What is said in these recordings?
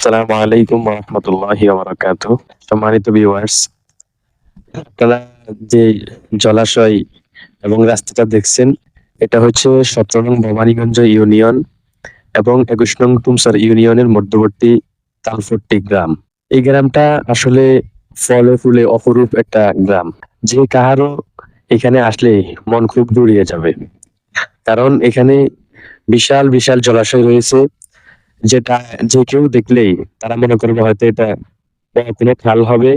আসসালামু আলাইকুম রহমতুল্লাহি বারাকাতু সম্মানিত ভিউয়ার্স আপনারা যে জলাশয় এবং রাস্তাটা দেখছেন, এটা হচ্ছে সতেরো নং ভবানীগঞ্জ ইউনিয়ন এবং একুশ নং তুমসার ইউনিয়নের মধ্যবর্তী তালফট্টি গ্রাম। এই গ্রামটা আসলে ফলে ফুলে অপরূপ একটা গ্রাম, যে কাহারও এখানে আসলে মন খুব জুড়িয়ে যাবে। কারণ এখানে বিশাল বিশাল জলাশয় রয়েছে। যেটা যে কেউ দেখলেই তারা মনে করবে হয়তো এটা কোনো খাল হবে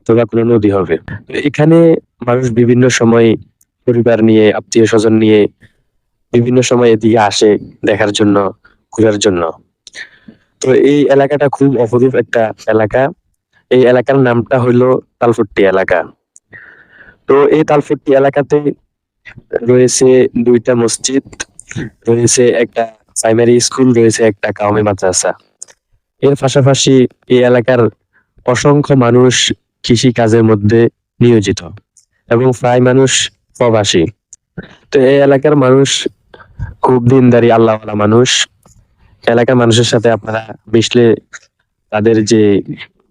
অথবা কোনো নদী হবে। এখানে মানুষ বিভিন্ন সময় পরিবার নিয়ে আত্মীয় স্বজন নিয়ে বিভিন্ন সময় এদিকে আসে দেখার জন্য, ঘোরার জন্য। তো এই এলাকাটা খুব অপরূপ একটা এলাকা। এই এলাকার নামটা হলো তালফট্টি এলাকা। তো এই তালফট্টি এলাকাতে রয়েছে দুইটা মসজিদ, রয়েছে একটা প্রাইমারি স্কুল রয়েছে একটা কাউমি মাদ্রাসা। এর পাশাপাশি এই এলাকার অসংখ্য মানুষ কৃষি কাজের মধ্যে নিয়োজিত এবং প্রায় মানুষ প্রবাসী। তো এই এলাকার মানুষ খুব দিনদারি, আল্লাহওয়ালা মানুষ। এলাকার মানুষের সাথে আপনারা মিশলে তাদের যে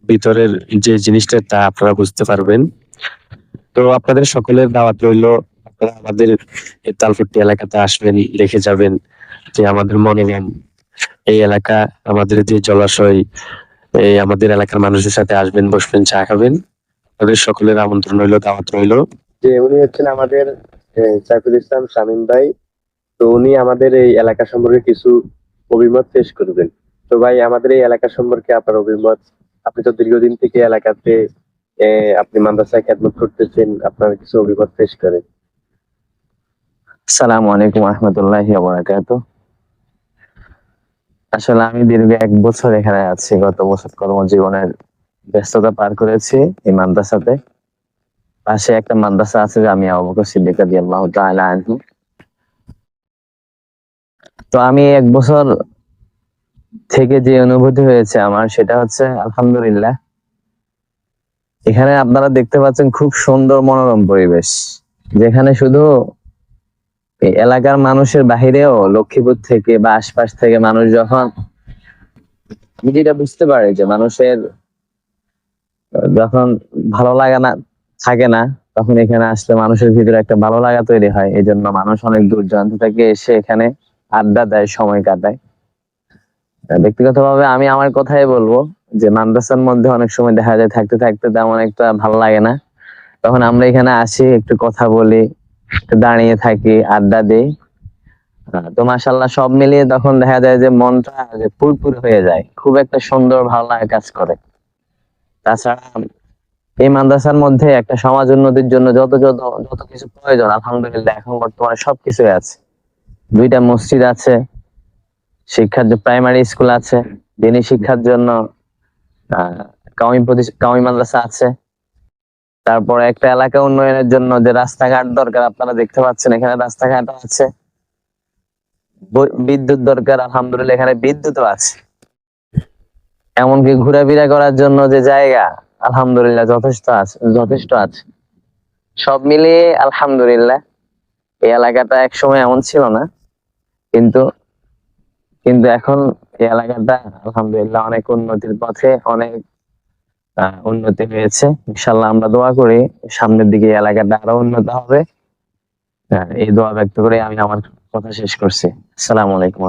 ভিতরের যে জিনিসটা, তা আপনারা বুঝতে পারবেন। তো আপনাদের সকলের দাওয়াত রইল, আপনারা আমাদের এই তালফট্টি এলাকাতে আসবেন, দেখে যাবেন। যে আমাদের মনোরম এই এলাকা আমাদের যে জলাশয় এই আমাদের এলাকার মানুষের সাথে আসবেন বসবেন চা খাবেন। তাদের সকলের আমন্ত্রণ রইল দাওয়াত রইল। যে উনি হচ্ছেন আমাদের সাইফুল ইসলাম শামীম ভাই। তো উনি আমাদের এই এলাকা সম্পর্কে কিছু অভিমত পেশ করবেন। তো ভাই আমাদের এই এলাকা সম্পর্কে আপনার অভিমত? আপনি তো দীর্ঘদিন থেকে এলাকাতে আহ, আপনি মাদ্রাসায় খেদমত করতেছেন আপনার কিছু অভিমত পেশ করেন। সালামু আলাইকুম রহমতুল্লাহ বারাকাত আসলে আমি দীর্ঘ এক বছর এখানে আছি, গত বছর কর্মজীবনের ব্যস্ততা পার করেছি এই মাদ্রাসাতে। পাশে একটা মাদ্রাসা আছে আমি আবু বকর সিদ্দিক রাদিয়াল্লাহু তাআলা আনহু। তো আমি এক বছর থেকে যে অনুভূতি হয়েছে আমার, সেটা হচ্ছে আলহামদুলিল্লাহ, এখানে আপনারা দেখতে পাচ্ছেন খুব সুন্দর মনোরম পরিবেশ, যেখানে শুধু এই এলাকার মানুষের বাহিরেও লক্ষ্মীপুর থেকে বা আশপাশ থেকে মানুষ যখন যেটা বুঝতে পারে যে মানুষের, যখন ভালো লাগা না, থাকে না, তখন এখানে আসলে মানুষের ভিতরে একটা ভালো লাগা তৈরি হয়। এই জন্য মানুষ অনেক দূর দূরান্ত থেকে এসে এখানে আড্ডা দেয়, সময় কাটায়। ব্যক্তিগতভাবে আমি আমার কথাই বলব যে মাদ্রাসার মধ্যে অনেক সময় দেখা যায় থাকতে থাকতে তেমন একটা ভালো লাগে না। তখন আমরা এখানে আসি, একটু কথা বলি দাঁড়িয়ে থাকি, আড্ডা দিই। তো মাসাল্লাহ সব মিলিয়ে তখন দেখা যায় যে মনটা ফুরফুর হয়ে যায়। খুব একটা সুন্দর ভালো লাগা কাজ করে। তাছাড়া এই মাদ্রাসার মধ্যে একটা সমাজ উন্নতির জন্য যত যত যত কিছু প্রয়োজন, আলহামদুলিল্লাহ এখন বর্তমানে সবকিছুই আছে। দুইটা মসজিদ আছে, শিক্ষার প্রাইমারি স্কুল আছে, দিনী শিক্ষার জন্য কাউমি কাউমি মাদ্রাসা আছে। তারপরে একটা এলাকা উন্নয়নের জন্য যে রাস্তাঘাট দরকার, আপনারা দেখতে পাচ্ছেন এখানে রাস্তাঘাট আছে। বিদ্যুৎ দরকার, আলহামদুলিল্লাহ এখানে বিদ্যুৎও আছে। এমনকি ঘোরাফেরা করার জন্য যে জায়গা, আলহামদুলিল্লাহ যথেষ্ট আছে যথেষ্ট আছে। সব মিলিয়ে আলহামদুলিল্লাহ, এই এলাকাটা একসময় এমন ছিল না, কিন্তু কিন্তু এখন এই এলাকাটা আলহামদুলিল্লাহ অনেক উন্নতির পথে, অনেক উন্নতি হয়েছে। ইনশাল্লাহ আমরা দোয়া করি সামনের দিকে এলাকাটা আরও উন্নত হবে। এই দোয়া ব্যক্ত করে আমি আমার কথা শেষ করছি। আসসালামু আলাইকুম